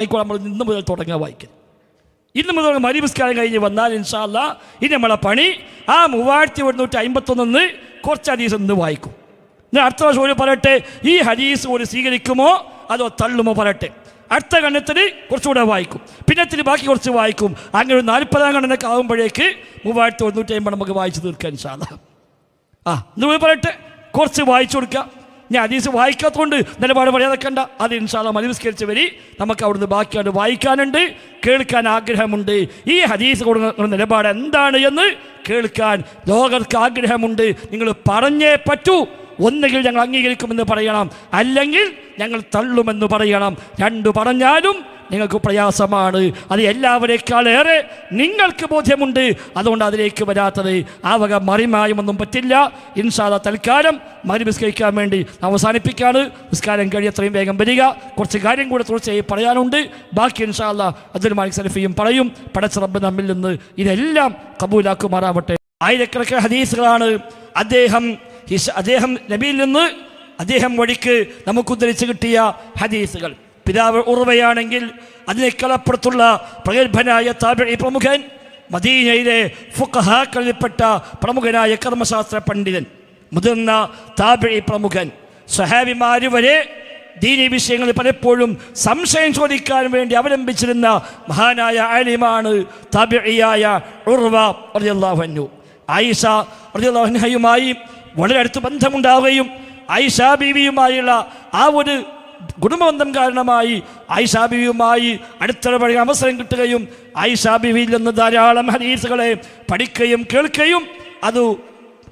ആയിക്കോട്ടെ നമ്മൾ ഇന്ന് മുതൽ തുടങ്ങാൻ വായിക്കുന്നത് ഇന്ന് മുതൽ മരിപുസ്കാരം കഴിഞ്ഞ് വന്നാൽ ഇൻഷാല്ല ഇനി നമ്മളെ പണി ആ മൂവായിരത്തി ഒരുന്നൂറ്റി അമ്പത്തൊന്നിന്ന് കുറച്ച് ഹദീസ് ഇന്ന് വായിക്കും. ഞാൻ അടുത്ത വർഷം ഒരു പറയട്ടെ ഈ ഹദീസ് ഒരു സ്വീകരിക്കുമോ അതോ തള്ളുമോ പറയട്ടെ. അടുത്ത കണ്ണത്തിന് കുറച്ചുകൂടെ വായിക്കും. പിന്നത്തിന് ബാക്കി കുറച്ച് വായിക്കും. അങ്ങനെ ഒരു നാൽപ്പതാം കണ്ണനൊക്കെ ആകുമ്പോഴേക്ക് മൂവായിരത്തി ഒരുന്നൂറ്റി അമ്പത് നമുക്ക് വായിച്ച് തീർക്കാൻ ഇൻഷാല്ല ആ ഇന്ന് പറയട്ടെ കുറച്ച് വായിച്ചു കൊടുക്കുക ഞാൻ അതീസ് വായിക്കാത്തതുകൊണ്ട് നിലപാട് പറയാതെക്കണ്ട. അത് ഇൻഷാല്ല മനുസ്കരിച്ച് വരി. നമുക്ക് അവിടുന്ന് ബാക്കിയാണ് വായിക്കാനുണ്ട്. കേൾക്കാൻ ആഗ്രഹമുണ്ട്. ഈ ഹദീസ് കൊടുക്കുന്ന നിലപാട് എന്താണ് എന്ന് കേൾക്കാൻ ലോകർക്ക് ആഗ്രഹമുണ്ട്. നിങ്ങൾ പറഞ്ഞേ പറ്റൂ. ഒന്നുകിൽ ഞങ്ങൾ അംഗീകരിക്കുമെന്ന് പറയണം. അല്ലെങ്കിൽ ഞങ്ങൾ തള്ളുമെന്ന് പറയണം. രണ്ടു പറഞ്ഞാലും നിങ്ങൾക്ക് പ്രയാസമാണ്. അത് എല്ലാവരേക്കാളേറെ നിങ്ങൾക്ക് ബോധ്യമുണ്ട്. അതുകൊണ്ട് അതിലേക്ക് വരാത്തത് ആ വക മറിമായുമൊന്നും പറ്റില്ല. ഇൻഷാദ തൽക്കാലം മരുവിസ്കരിക്കാൻ വേണ്ടി അവസാനിപ്പിക്കാണ്. നിസ്കാരം കഴിയത്രയും വേഗം വരിക. കുറച്ച് കാര്യം കൂടെ തുടർച്ചയായി പറയാനുണ്ട്. ബാക്കി ഇൻഷാല്ല അബ്ദുൽ മാലിക് സലഫിയും പറയും. പടച്ച റബ്ബ് നമ്മിൽ നിന്ന് ഇതെല്ലാം കബൂലാക്കുമാറാവട്ടെ. ആയിരക്കണക്കിന് ഹദീസുകളാണ്. അദ്ദേഹം അദ്ദേഹം നബിയിൽ നിന്ന് അദ്ദേഹം വഴിക്ക് നമുക്ക് ഉദ്ധരിച്ച് കിട്ടിയ ഹദീസുകൾ. പിതാവ് ഉറവയാണെങ്കിൽ അതിനേക്കാളപ്പുറത്തുള്ള പ്രഗത്ഭനായ താബി പ്രമുഖൻ മദീനയിലെ ഫുഖഹാക്കളിൽപ്പെട്ട പ്രമുഖനായ കർമ്മശാസ്ത്ര പണ്ഡിതൻ മുതിർന്ന താബി പ്രമുഖൻ. സഹാബിമാര് വരെ ദീനി വിഷയങ്ങളിൽ പലപ്പോഴും സംശയം ചോദിക്കാൻ വേണ്ടി അവലംബിച്ചിരുന്ന മഹാനായ ആലിമാണ് താബിയായ ഉർവ റളിയല്ലാഹു ആയിഷ റളിയല്ലാഹുൻഹയുമായി വളരെ അടുത്ത് ബന്ധമുണ്ടാവുകയും ആയിഷ ബീവിയുമായുള്ള ആ ഒരു കുടുംബബന്ധം കാരണമായി ആയിഷാ ബിവിയുമായി അടുത്തിടപഴകാൻ അവസരം കിട്ടുകയും ആയിഷാ നിന്ന് ധാരാളം ഹദീസുകളെ പഠിക്കുകയും കേൾക്കുകയും അത്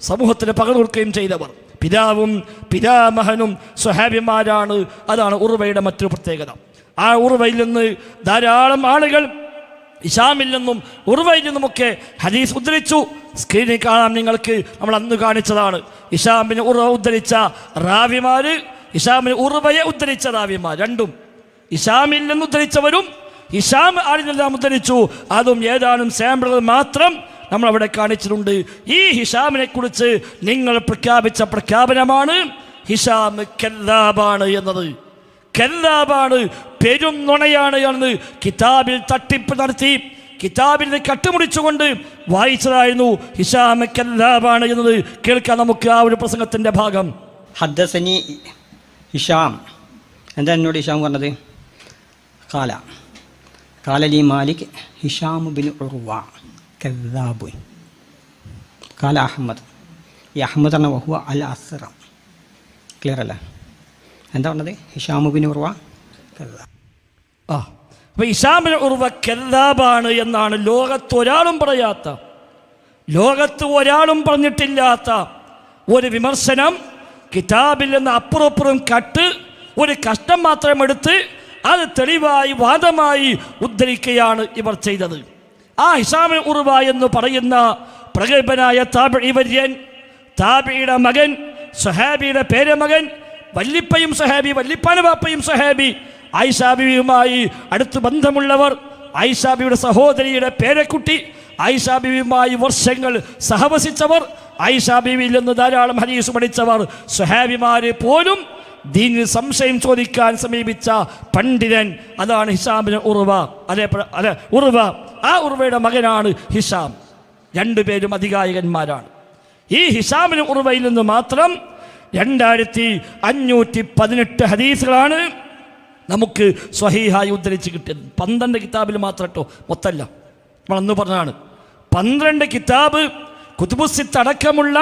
സമൂഹത്തിന് പകർന്നു കൊടുക്കുകയും ചെയ്തവർ. പിതാവും പിതാമഹനും സ്വഹാബിമാരാണ്. അതാണ് ഉറുവയുടെ മറ്റൊരു പ്രത്യേകത. ആ ഉറുവയിൽ നിന്ന് ധാരാളം ആളുകൾ ഇഷാമിൽ നിന്നും ഉറുവയിൽ നിന്നുമൊക്കെ ഹദീസ് ഉദ്ധരിച്ചു. സ്ക്രീനിൽ കാണാൻ നിങ്ങൾക്ക് നമ്മൾ അന്ന് കാണിച്ചതാണ്. ഇഷാമിന് ഉറവ ഉദ്ധരിച്ച റാവിമാര് ഇഷാമിന് ഉറുബയെ ഉദ്ധരിച്ച റാവിമാർ രണ്ടും. ഇഷാമിൽ നിന്ന് ഉദ്ധരിച്ചവരും ഇഷാം ആരിൽ നിന്നെല്ലാം ഉദ്ധരിച്ചു. അതും ഏതാനും സാമ്പിളുകൾ മാത്രം നമ്മൾ അവിടെ കാണിച്ചിട്ടുണ്ട്. ഈ ഹിഷാമിനെ കുറിച്ച് നിങ്ങൾ പ്രഖ്യാപിച്ച പ്രഖ്യാപനമാണ് ഹിഷാം കെല്ലാബാണ് എന്നത്. കെല്ലാബാണ് പെരും നുണയാണ് എന്ന് കിതാബിൽ തട്ടിപ്പ് നടത്തി കിതാബിൽ നിന്ന് കട്ടുമുടിച്ചുകൊണ്ട് വായിച്ചതായിരുന്നു ഹിഷാം കെല്ലാബാണ് എന്നത്. കേൾക്കാൻ നമുക്ക് ആ ഒരു പ്രസംഗത്തിന്റെ ഭാഗം. ഹദ്ദസനി ഹിഷാം. എന്താ എന്നോട് ഹിഷാം പറഞ്ഞത്? കാല കാലലി മാലിക് ഹിഷാം ബിൻ ഉർവ. കദ്ദാബു. കാല അഹമ്മദ്. ഈ അഹമ്മദ് എന്ന വഹുവ അൽ അസറ. ക്ലിയർ അല്ലേ? എന്താ പറഞ്ഞത്? ഹിഷാം ബിൻ ഉർവ കദ്ദാബ്. ആ. അപ്പൊ ഇഷാമിൻ ഉർവ കെല്ലാബാണ് എന്നാണ് ലോകത്ത് ഒരാളും പറയാത്ത ലോകത്ത് ഒരാളും പറഞ്ഞിട്ടില്ലാത്ത ഒരു വിമർശനം കിതാബിൽ നിന്ന് അപ്പുറപ്പുറം കട്ട് ഒരു കഷ്ടം മാത്രം എടുത്ത് അത് തെളിവായി വാദമായി ഉദ്ധരിക്കുകയാണ് ഇവർ ചെയ്തത്. ആ ഹിസാമിൻ ഉറുവ എന്ന് പറയുന്ന പ്രഗത്ഭനായ താബി വര്യൻ താബിയുടെ മകൻ സഹാബിയുടെ പേരമകൻ വല്ലിപ്പയും സഹാബി വല്ലിപ്പാന ബാപ്പയും സഹാബി ഐഷാബിയുമായി അടുത്ത് ബന്ധമുള്ളവർ ഐഷാബിയുടെ സഹോദരിയുടെ പേരക്കുട്ടി ഐഷാബിയുമായി വർഷങ്ങൾ സഹവസിച്ചവർ ആയിഷാബിയിൽ നിന്ന് ധാരാളം ഹരീസ് പഠിച്ചവർ സുഹാബിമാര് പോലും ദീനിൽ സംശയം ചോദിക്കാൻ സമീപിച്ച പണ്ഡിതൻ അതാണ് ഹിഷാമിന് ഉറുവ. അതേ അല്ലെ ഉറുവ. ആ ഉറുവയുടെ മകനാണ് ഹിഷാം രണ്ടുപേരും അധികായകന്മാരാണ് ഈ ഹിഷാമിന് ഉറുവയിൽ നിന്ന് മാത്രം രണ്ടായിരത്തി അഞ്ഞൂറ്റി പതിനെട്ട് ഹദീസുകളാണ് നമുക്ക് സ്വഹീഹായി ഉദ്ധരിച്ച് കിട്ടിയത്. പന്ത്രണ്ട് കിതാബിൽ മാത്രം കേട്ടോ മൊത്തമല്ല നമ്മൾ അന്ന് പറഞ്ഞതാണ്. പന്ത്രണ്ട് കിതാബ് കുതുബുസിത്ത് അടക്കമുള്ള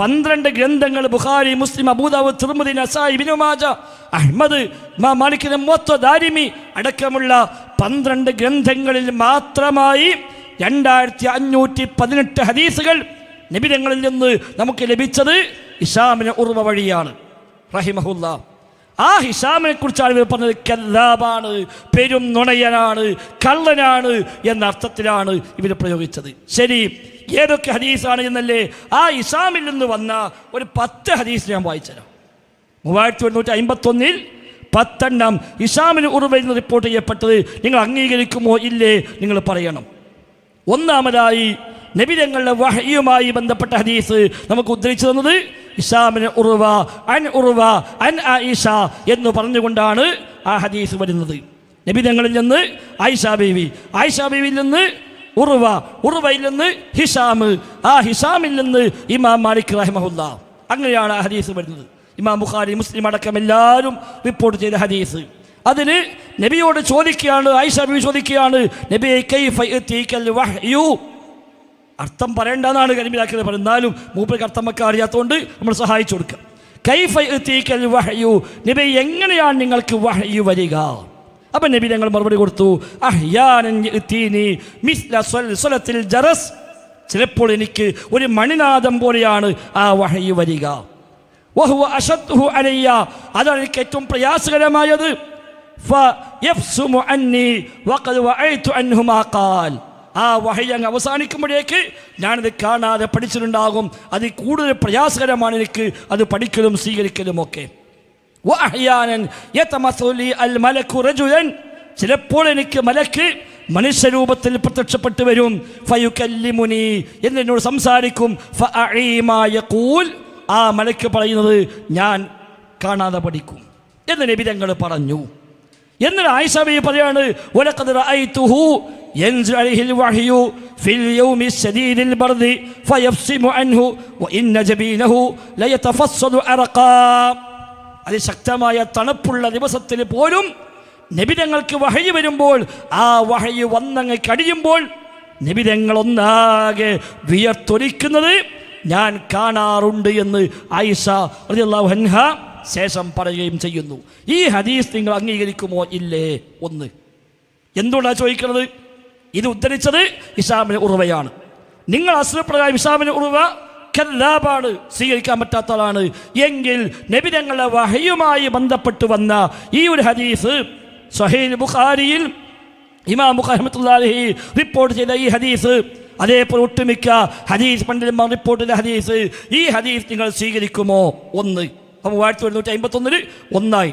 പന്ത്രണ്ട് ഗ്രന്ഥങ്ങൾ ബുഖാരി മുസ്ലിം അബൂദാവ് തിരുമതി നസായി ബിനുമാജ അഹ്മദ് മാലിക്കിന് മൊത്ത ദാരിമി അടക്കമുള്ള പന്ത്രണ്ട് ഗ്രന്ഥങ്ങളിൽ മാത്രമായി രണ്ടായിരത്തി അഞ്ഞൂറ്റി പതിനെട്ട് ഹദീസുകൾ നിബിധങ്ങളിൽ നിന്ന് നമുക്ക് ലഭിച്ചത് ഇഷാമിന് ഉറവ വഴിയാണ്. റഹിമഹുല്ല. ആ ഹിഷാമിനെ കുറിച്ചാണ് ഇവർ പറഞ്ഞത് കല്ലാബാണ് പെരും നുണയനാണ് കള്ളനാണ് എന്ന അർത്ഥത്തിലാണ് ഇവർ പ്രയോഗിച്ചത്. ശരി ഏതൊക്കെ ഹദീസാണ് എന്നല്ലേ ആ ഇസാമിൽ നിന്ന് വന്ന ഒരു പത്ത് ഹദീസ് ഞാൻ വായിച്ചുതരാം മൂവായിരത്തി ഒരുന്നൂറ്റി അമ്പത്തൊന്നിൽ പത്തെണ്ണം ഇസാമിന് ഉറുവയിൽ നിന്ന് റിപ്പോർട്ട് ചെയ്യപ്പെട്ടത് നിങ്ങൾ അംഗീകരിക്കുമോ ഇല്ലേ നിങ്ങൾ പറയണം. ഒന്നാമതായി നബിതങ്ങളുടെ വഹയുമായി ബന്ധപ്പെട്ട ഹദീസ് നമുക്ക് ഉദ്ധരിച്ചു തന്നത് ഇസാമിന് ഉറുവ അൻ ഉറുവ അൻ ആയിഷ എന്ന് പറഞ്ഞുകൊണ്ടാണ് ആ ഹദീസ് വരുന്നത്. നബി തങ്ങളിൽ നിന്ന് ആയിഷ ബീവി ആയിഷ ബീവിയിൽ നിന്ന് ഉറുവ ഉറുവയിൽ നിന്ന് ഹിഷാം ആ ഹിഷാമിൽ നിന്ന് ഇമാം മാലിക് റഹ്മഹുല്ല. അങ്ങനെയാണ് ആ ഹദീസ് വരുന്നത്. ഇമാം ബുഖാരി മുസ്ലിം അടക്കം എല്ലാവരും റിപ്പോർട്ട് ചെയ്ത ഹദീസ്. അതിന് നബിയോട് ചോദിക്കുകയാണ് ആയിഷ ബീവി ചോദിക്കുകയാണ് നബി കൈഫ യഅതീകൽ വഹ്യു? അർത്ഥം പറയേണ്ടെന്നാണ് കരിമിലാക്കിയത് പറയുന്നത് എന്നാലും മൂപ്പർക്ക് അർത്ഥം വെക്കാൻ അറിയാത്തതുകൊണ്ട് നമ്മൾ സഹായിച്ചു കൊടുക്കുക എത്തിക്കൽ വഹ്യു? നബി എങ്ങനെയാണ് നിങ്ങൾക്ക് വഹയു വരിക? അപ്പം നബി ഞങ്ങൾ മറുപടി കൊടുത്തു ജറസ്. ചിലപ്പോൾ എനിക്ക് ഒരു മണിനാഥം പോലെയാണ് ആ വഹയി വരിക. വഹുവ അലയ്യ. അതാണ് എനിക്ക് ഏറ്റവും പ്രയാസകരമായത്. ആ വഹയ് അങ്ങ് അവസാനിക്കുമ്പോഴേക്ക് ഞാനത് കാണാതെ പഠിച്ചിട്ടുണ്ടാകും. അത് കൂടുതൽ പ്രയാസകരമാണ് എനിക്ക് അത് പഠിക്കലും സ്വീകരിക്കലും ഒക്കെ ചിലപ്പോൾ എനിക്ക് മലക്ക് മനുഷ്യരൂപത്തിൽ പ്രത്യക്ഷപ്പെട്ടു വരും ഫയുക്കല്ലിമുനി എന്ന് എന്നോട് സംസാരിക്കും ഫഅഈമാ യഖൂൽ ആ മലക്ക് പറയുന്നത് ഞാൻ കാണാതെ പഠിക്കും എന്ന് നബി തങ്ങൾ പറഞ്ഞു എന്നിട്ട് ആയിഷബി പറയാണ് "വലഖദ് റഅയ്തുഹു ينزل عليه الوحي في اليوم الشديد البرد فيفصم عنه وإن جبينه ليتفصل عرقا അതിശക്തമായ തണുപ്പുള്ള ദിവസത്തിൽ പോലും നബിതങ്ങൾക്ക് വഹയി വരുമ്പോൾ ആ വഹയി വന്നങ്ങ് കഴിയുമ്പോൾ നബിതങ്ങൾ ഒന്നാകെ വിയർത്തൊലിക്കുന്നത് ഞാൻ കാണാറുണ്ട് എന്ന് ആയിഷ അൻഹ ശേഷം പറയുകയും ചെയ്യുന്നു. ഈ ഹദീസ് നിങ്ങൾ അംഗീകരിക്കുമോ? ഇല്ലേ. ഒന്ന്. എന്തുകൊണ്ടാണ് ചോദിക്കുന്നത്? ഇത് ഉദ്ധരിച്ചത് ഇസാമിന് ഉറവയാണ്. നിങ്ങൾ അസുഖപ്രകാരം ഇസാമിന് ഉറവ കല്ലാബാണ് സ്വീകരിക്കാൻ പറ്റാത്ത ആളാണ്. എങ്കിൽ നബിതങ്ങളെ വഹയുമായി ബന്ധപ്പെട്ട് വന്ന ഈ ഒരു ഹദീസ് സഹീൽ ബുഖാരിയിൽ ഇമാം ബുഖാഹമത്തുല്ലാഹി റിപ്പോർട്ട് ചെയ്ത ഈ ഹദീസ്. അതേപോലെ ഒട്ടുമിക്ക ഹദീസ് പണ്ഡിതന്മാർ റിപ്പോർട്ട് ചെയ്ത ഹദീസ്. ഈ ഹദീസ് നിങ്ങൾ സ്വീകരിക്കുമോ? ഒന്ന്. അപ്പോൾ മൂവായിരത്തി ഒരുന്നൂറ്റി അമ്പത്തൊന്നിൽ ഒന്നായി.